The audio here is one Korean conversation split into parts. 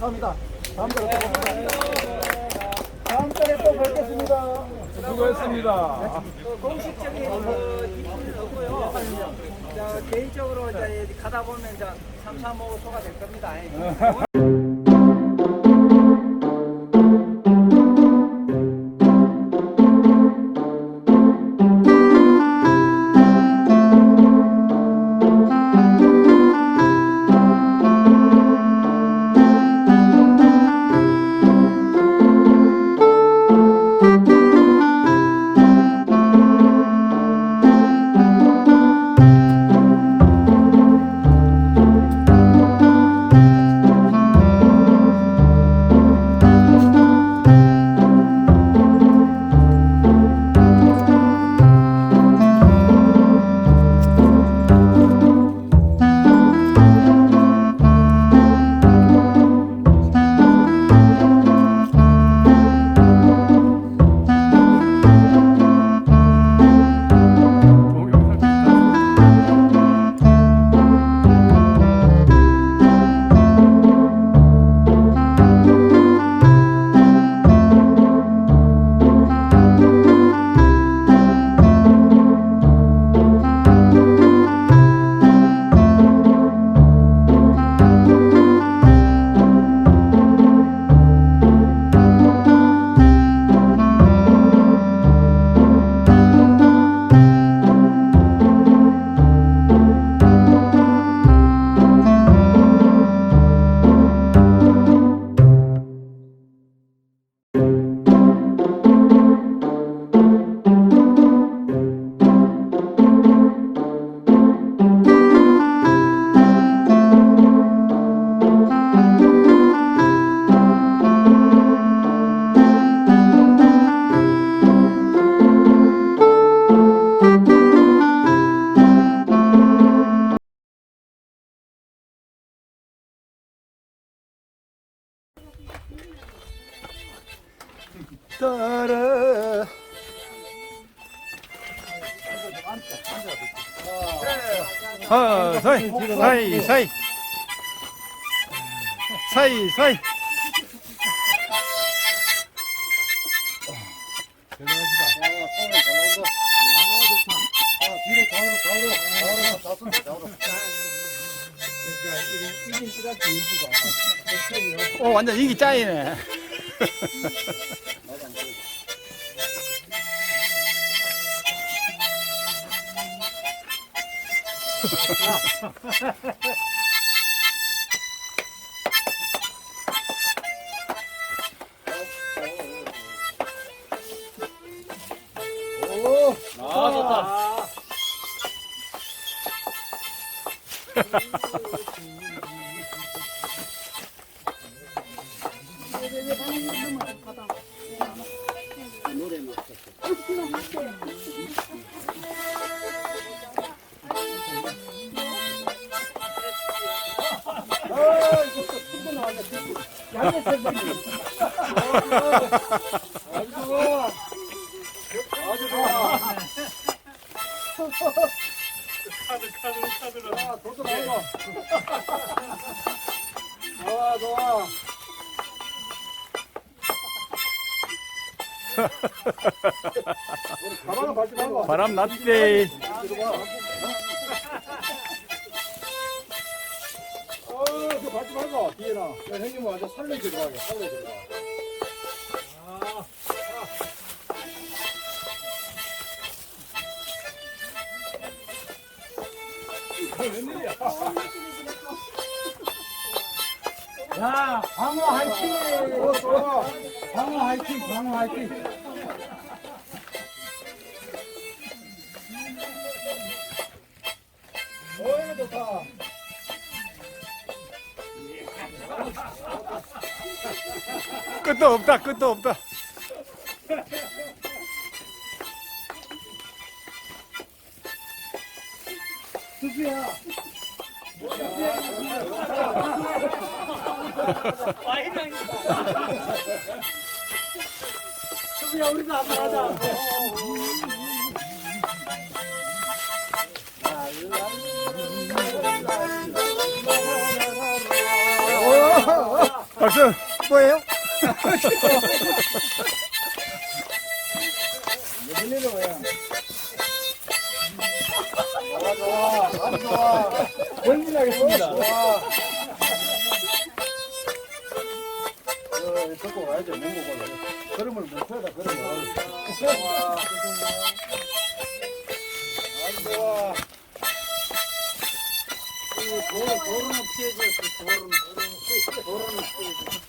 감사합니다. 다음 달에 또 뵙겠습니다. 다음 달에 또 뵙겠습니다. 수고했습니다. 공식적인 그 기준은 없고요. 자, 개인적으로 이제 가다 보면 이제 335 소가 될 겁니다. 사이, 사이, 사이. 사이, 사이. 오, 완전 이기 짜이네. 아, 좋다. 바람 났대. 어, 그 밟지 말고. 뒤에나. 야, 형님 완전 살려 들어가게. 살려 들어가. 야, 광호 화이팅! 어. 광호 화이팅! 광호 화이팅! 끝도 없다, 끝도 없다. 수수야. 수수야 우리도 한번 하자. 박수. 뭐예요? 어, 듣고 가야죠. 냉고 가야 걸음을 못하다 걸음을. 좋아. 아주 좋아. 도로, 도로는 피해줘. 도로는, 도로는 피해줘.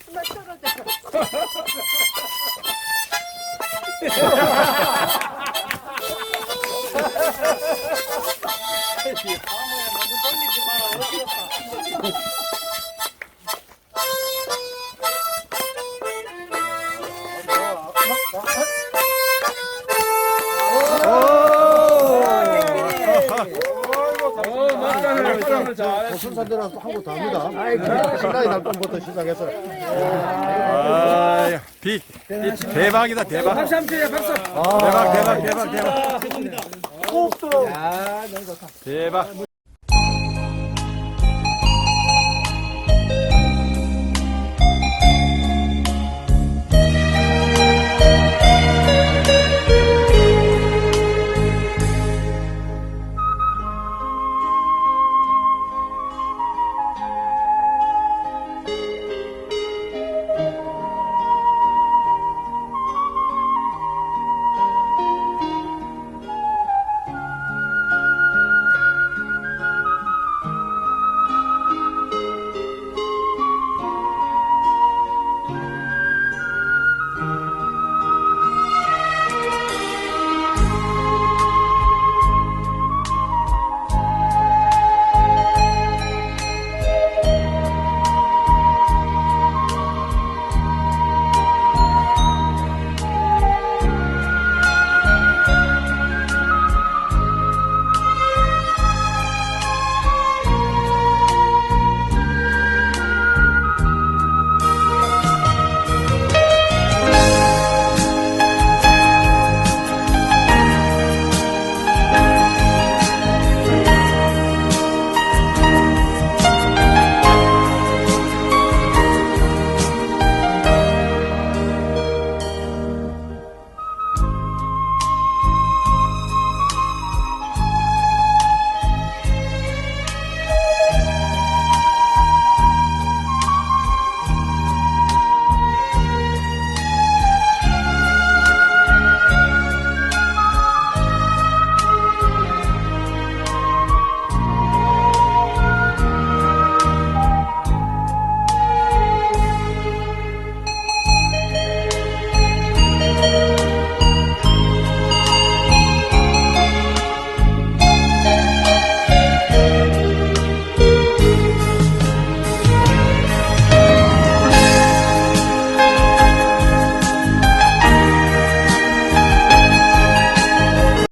고순산대라서 한국 다 합니다. 신라의 날동부터 시작해서. 아, 빅. 대박이다, 대박. 박수 한번 쳐요, 박수. 대박, 대박, 대박, 대박. 호흡도. 대박.